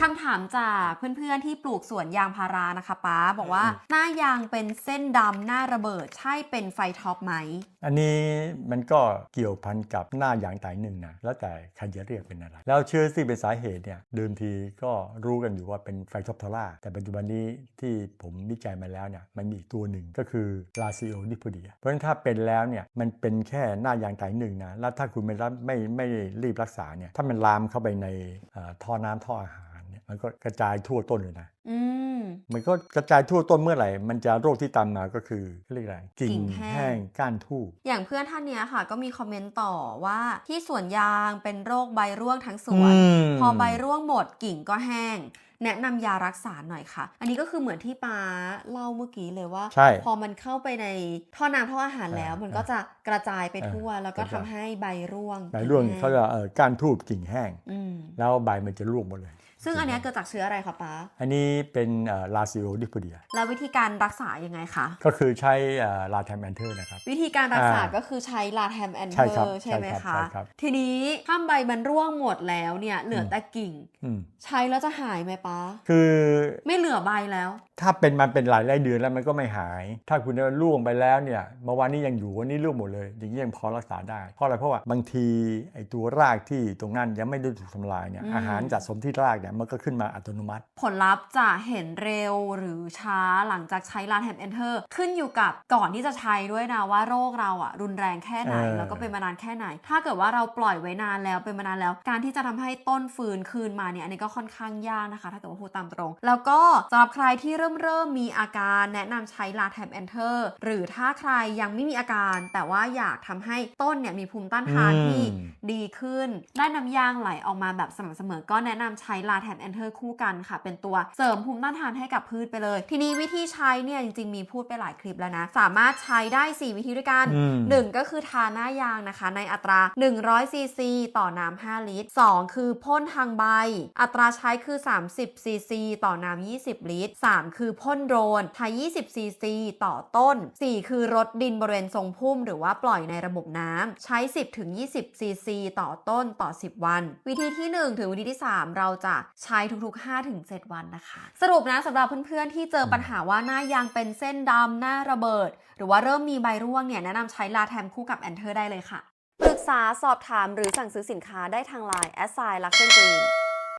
คำถามจากเพื่อนๆที่ปลูกสวนยางพารานะคะป้าบอกว่าหน้ายางเป็นเส้นดำหน้าระเบิดใช่เป็นไฟท็อปไหม อันนี้มันก็เกี่ยวพันกับหน้ายางไตหนึ่งนะแล้วแต่ใครจะเรียกเป็นอะไร แล้วเชื้อที่เป็นสาเหตุเนี่ยเดิมทีก็รู้กันอยู่ว่าเป็นไฟท็อปทอร่าแต่ปัจจุบันนี้ที่ผมวิจัยมาแล้วเนี่ยมันมีอีกตัวหนึ่งก็คือลาซิโอนิโพเดียเพราะฉะนั้นถ้าเป็นแล้วเนี่ยมันเป็นแค่หน้ายางไตหนึ่งนะแล้วถ้าคุณไม่รับไม่ไม่รีบรักษาเนี่ยถ้ามันลามเข้าไปในเอ่อท่อน้ำท่ออาหารเนี่ย มันก็กระจายทั่วต้นเลยนะอืมมันก็กระจายทั่วต้นเมื่อไหร่ มันจะโรคที่ตามมาก็คือเรียกอะไรกิ่กิ่งงแห้งแห้งก้านทูบอย่างเพื่อนท่านเนี้ยค่ะ ก็มีคอมเมนต์ต่อว่าที่สวนยางเป็นโรคใบร่วงทั้งสวน พอใบร่วงหมดกิ่งก็แห้ง แนะนำยารักษาหน่อยค่ะ อันนี้ก็คือเหมือนที่ป้าเล่าเมื่อกี้เลยว่าใช่พอมันเข้าไปในท่อน้ำท่ออาหารแล้วเออมันก็จะกระจายไปเออทั่ว แล้วก็กระทำจายให้ใบร่วงใบร่วงแห้เขาจะเอ่อก้านทูบกิ่งแห้งอืมแล้วใบมันจะร่วงหมดเลย ซึ่งอันเนี้ยเกิดจากเชื้ออะไรคะป้า อันนี้เป็นลาซิโอดิโพเดีย แล้ววิธีการรักษายังไงคะ ก็คือใช้ลาแทมแอนเทอร์นะครับ วิธีการรักษาอ่าก็คือใช้ลาแทมแอนเทใช่อครับร์ใช่ไหมใช่ครัคะบใช่ครับทีนี้ถ้าใบมันร่วงหมดแล้วเนี่ยเหลืออมแต่กิ่งอืมใช้แล้วจะหายไหมป้า คือไม่เหลือใบแล้ว ถ้าเป็นมันเป็นหลายหลายเดือนแล้วมันก็ไม่หาย ถ้าคุณได้ร่วงไปแล้วเนี่ยเมื่อวานนี้ยังอยู่วันนี้ร่วงหมดเลยอย่างนี้ยังพอรักษาได้ เพราะอะไรเพราะว่าบางทีไอ้ตัวรากที่ตรงนั้นยังไม่ได้ถูกทำลายเนี่ยอืมอาหารสะสมที่รากเนี่ยมันก็ขึ้นมาอัตโนมัติ ผลลัพธ์จะเห็นเร็วหรือช้าหลังจากใช้ลาแทมแอนเทอร์ขึ้นอยู่กับก่อนที่จะใช้ด้วยนะว่าโรคเราอะรุนแรงแค่ไหนเออแล้วก็เป็นมานานแค่ไหน ถ้าเกิดว่าเราปล่อยไว้นานแล้วเป็นมานานแล้ว การที่จะทำให้ต้นฟืนคืนมาเนี่ยอันนี้ก็ค่อนข้างยากนะคะ ถ้าเกิดว่าพูดตามตรง แล้วก็สำหรับใครที่เริ่มเริ่มมีอาการแนะนำใช้ลาแทมแอนเทอร์หรือถ้าใครยังไม่มีอาการ แต่ว่าอยากทำให้ต้นเนี่ยมีภูมิต้านทานที่อืมดีขึ้น ได้น้ำยางไหลออกมาแบบสม่ำเสมอก็แนะนำใช้ลาแทนแอนเทอร์คู่กันค่ะ เป็นตัวเสริมภูมิต้านทานให้กับพืชไปเลย ทีนี้วิธีใช้เนี่ยจริง ๆ มีพูดไปหลายคลิปแล้วนะ สามารถใช้ได้ 4 วิธีด้วยกันอืม1ก็คือทาหน้ายางนะคะ ในอัตรา 100ซีซีต่อน้ำ5ลิตร 2 คือพ่นทางใบ อัตราใช้คือ 30ซีซีต่อน้ำ20 ลิตร 3 คือพ่นโดรนใช้20ซีซีต่อต้น 4 คือรดดินบริเวณทรงพุ่ม หรือว่าปล่อยในระบบน้ำใช้ 10ถึง20ซีซีต่อต้นต่อ 10 วัน วิธีที่ 1 ถึงวิธีที่ 3 เราจะใช้ทุกๆ5ถึง7วันนะคะ สรุปนะสำหรับเพื่อนๆ ที่เจอปัญหาว่าหน้ายางเป็นเส้นดำหน้าระเบิด หรือว่าเริ่มมีใบร่วงเนี่ยแนะนำใช้ลาแทมคู่กับแอนเทอร์ได้เลยค่ะ ปรึกษาสอบถามหรือสั่งซื้อสินค้าได้ทางไลน์แอสไซน์ลักเซนกรีน